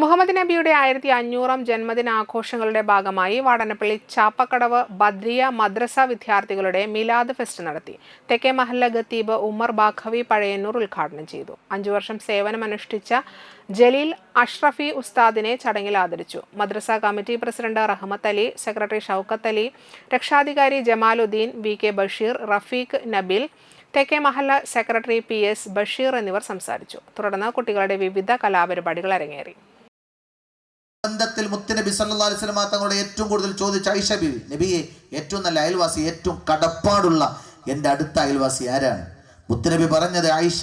മുഹമ്മദ് നബിയുടെ ആയിരത്തി അഞ്ഞൂറാം ജന്മദിനാഘോഷങ്ങളുടെ ഭാഗമായി വാടനപ്പള്ളി ചാപ്പക്കടവ് ബദ്രിയ മദ്രസ വിദ്യാർത്ഥികളുടെ മിലാദ് ഫെസ്റ്റ് നടത്തി. തെക്കേ മഹല്ല ഖത്തീബ് ഉമർ ബാഖവി പഴയന്നൂർ ഉദ്ഘാടനം ചെയ്തു. അഞ്ചു വർഷം സേവനമനുഷ്ഠിച്ച ജലീൽ അഷ്റഫി ഉസ്താദിനെ ചടങ്ങിൽ ആദരിച്ചു. മദ്രസ committee president Rahmath Ali secretary Shoukath Ali രക്ഷാധികാരി ജമാലുദ്ദീൻ വി കെ ബഷീർ റഫീഖ് നബിൽ തെക്കേ മഹല്ല സെക്രട്ടറി പി എസ് ബഷീർ എന്നിവർ സംസാരിച്ചു. തുടർന്ന് കുട്ടികളുടെ വിവിധ കലാപരിപാടികൾ അരങ്ങേറി. ബന്ധത്തിൽ മുത്തുനബി സല്ലാ അലൈഹി വസല്ലം തങ്ങളുടെ ഏറ്റവും കൂടുതൽ ചോദിച്ച ഐഷ ബിബി നബിയെ ഏറ്റവും നല്ല അയൽവാസി ഏറ്റവും കടപ്പാടുള്ള എന്റെ അടുത്ത അയൽവാസി ആരാണ്? മുത്തുനബി പറഞ്ഞത് ആയിഷ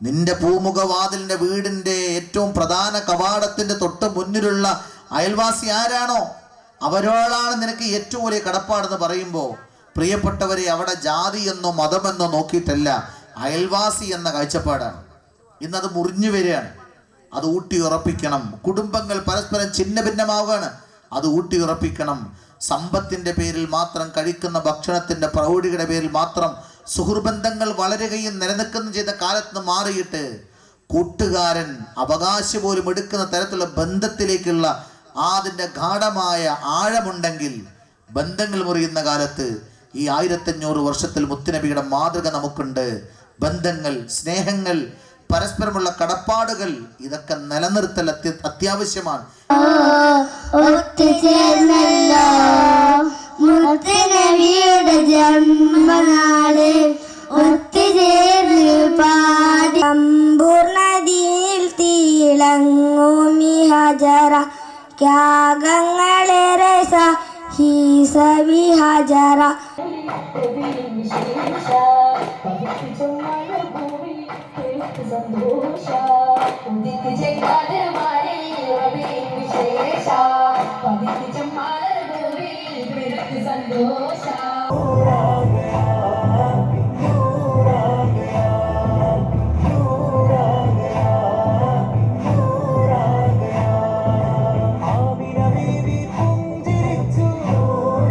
നിന്റെ പൂമുഖവാതിലിന്റെ വീടിന്റെ ഏറ്റവും പ്രധാന കവാടത്തിന്റെ തൊട്ട് മുന്നിലുള്ള അയൽവാസി ആരാണോ? അവരോളാണ് നിനക്ക് ഏറ്റവും വലിയ കടപ്പാടെന്ന് പറയുമ്പോൾ പ്രിയപ്പെട്ടവരെ അവിടെ ജാതി എന്നോ മതമെന്നോ നോക്കിയിട്ടല്ല അയൽവാസി എന്ന കാഴ്ചപ്പാടാണ്. ഇന്നത് മുറിഞ്ഞു വരികയാണ്. അത് ഊട്ടി ഉറപ്പിക്കണം കുടുംബങ്ങൾ പരസ്പരം ഛിന്ന ഭിന്നമാവുകയാണ് അത് ഊട്ടി ഉറപ്പിക്കണം സമ്പത്തിന്റെ പേരിൽ മാത്രം കഴിക്കുന്ന ഭക്ഷണത്തിന്റെ പ്രൗഢിയുടെ പേരിൽ മാത്രം സുഹൃബന്ധങ്ങൾ വളരുകയും നിലനിൽക്കുകയും ചെയ്ത കാലത്ത് മാറിയിട്ട് കൂട്ടുകാരൻ അവകാശം പോലും എടുക്കുന്ന തരത്തിലുള്ള ബന്ധത്തിലേക്കുള്ള ആ അതിന്റെ ഗാഠമായ ആഴമുണ്ടെങ്കിൽ ബന്ധങ്ങൾ മുറിയുന്ന കാലത്ത് ഈ ആയിരത്തഞ്ഞൂറ് വർഷത്തിൽ മുത്തുനബിയുടെ മാതൃക നമുക്കുണ്ട്. ബന്ധങ്ങൾ സ്നേഹങ്ങൾ പരസ്പരമുള്ള കടപ്പാടുകൾ ഇതൊക്കെ നിലനിർത്തൽ അത്യ അത്യാവശ്യമാണ്. ഒത്തുചേർന്ന് പാടി. സമ്പൂർണതിയിൽ തിളങ്ങൂമി ഹജറ ത്യാഗങ്ങളേറെ ಸಂತೋಷ ಉದಿತ ಜಗದ ಮಾರಿ ಅಭಿ ವಿಶೇಷ ಪವಿತ್ರ ಚಮ್ಮಾರ ಗೋವಿ ಸಂತೋಷ